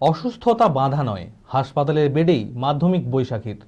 অসুস্থতা বাধা নয়। হাসপাতালের বেডেই মাধ্যমিক বৈশাখীর।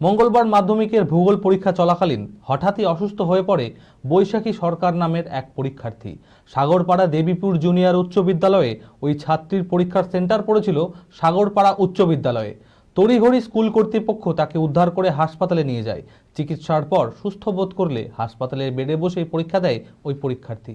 মঙ্গলবার মাধ্যমিকের ভূগোল পরীক্ষা চলাকালীন হঠাৎই অসুস্থ হয়ে পড়ে বৈশাখী সরকার নামের এক পরীক্ষার্থী। সাগরপাড়া দেবীপুর জুনিয়র উচ্চ বিদ্যালয়ে ওই ছাত্রীর পরীক্ষার সেন্টার পড়েছিল সাগরপাড়া উচ্চ বিদ্যালয়ে। তড়িঘড়ি স্কুল কর্তৃপক্ষ তাকে উদ্ধার করে হাসপাতালে নিয়ে যায়। চিকিৎসার পর সুস্থ বোধ করলে হাসপাতালের বেডে বসেই পরীক্ষা দেয় ওই পরীক্ষার্থী।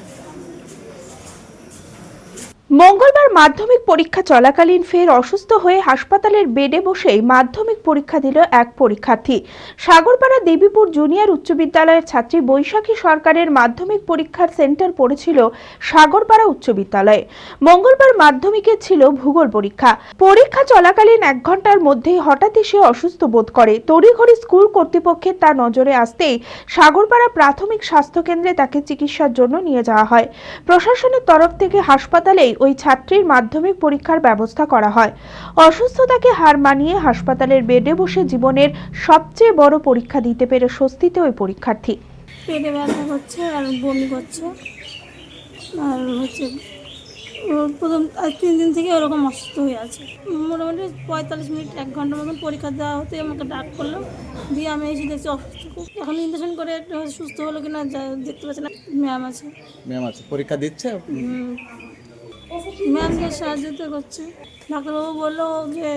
মঙ্গলবার মাধ্যমিক পরীক্ষা চলাকালীন ফের অসুস্থ হয়ে হাসপাতালের বেডে বসেই মাধ্যমিক পরীক্ষা দিল এক পরীক্ষার্থী। সাগরপাড়া দেবীপুর জুনিয়র উচ্চ বিদ্যালয়ের ছাত্রী বৈশাখী সরকারের মাধ্যমিক পরীক্ষার সেন্টার পড়েছিল সাগরপাড়া উচ্চ বিদ্যালয়ে। মঙ্গলবার মাধ্যমিকের ছিল ভূগোল পরীক্ষা। পরীক্ষা চলাকালীন এক ঘণ্টার মধ্যেই হঠাৎই সে অসুস্থ বোধ করে। তড়িঘড়ি স্কুল কর্তৃপক্ষের তার নজরে আসতেই সাগরপাড়া প্রাথমিক স্বাস্থ্যকেন্দ্রে তাকে চিকিৎসার জন্য নিয়ে যাওয়া হয়। প্রশাসনের তরফ থেকে হাসপাতালেই ওই ছাত্রীর মাধ্যমিক পরীক্ষার ব্যবস্থা করা হয়। অসুস্থতাকে হার মানিয়ে হাসপাতালের বেডে বসে জীবনের সবচেয়ে বড় পরীক্ষা দিতে পেরে স্বস্তিতে ওই পরীক্ষার্থী। পেটে ব্যথা করছে আর বমি করছে। আর হচ্ছে প্রথম তিন দিন থেকে ওরকম অসুস্থ হয়ে আছে। মোটামুটি পঁয়তাল্লিশ মিনিট এক ঘণ্টার মতন পরীক্ষা দেওয়া হতে আমাকে ডাক করল। দিয়ে আমি এসে দেখছি অসুস্থ। খুব এখন ইঞ্জেকশন করে সুস্থ হলো কিনা দেখতে পাচ্ছি না। ম্যাম আছে। ম্যাম আছে। পরীক্ষা দিচ্ছে? ম্যামকে সাহায্য করছে। ডাক্তারবাবু বলল যে,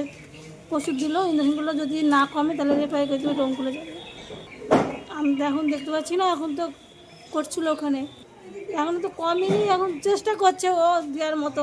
ওষুধ দিল, ইঞ্জেকশনগুলো যদি না কমে তাহলে রেফার করে দেবে খুলে যাবে। আমি তো এখন দেখতে পাচ্ছি না, এখন তো করছিল ওখানে। এখন তো কমেনি, এখন চেষ্টা করছে ও দেওয়ার মতো।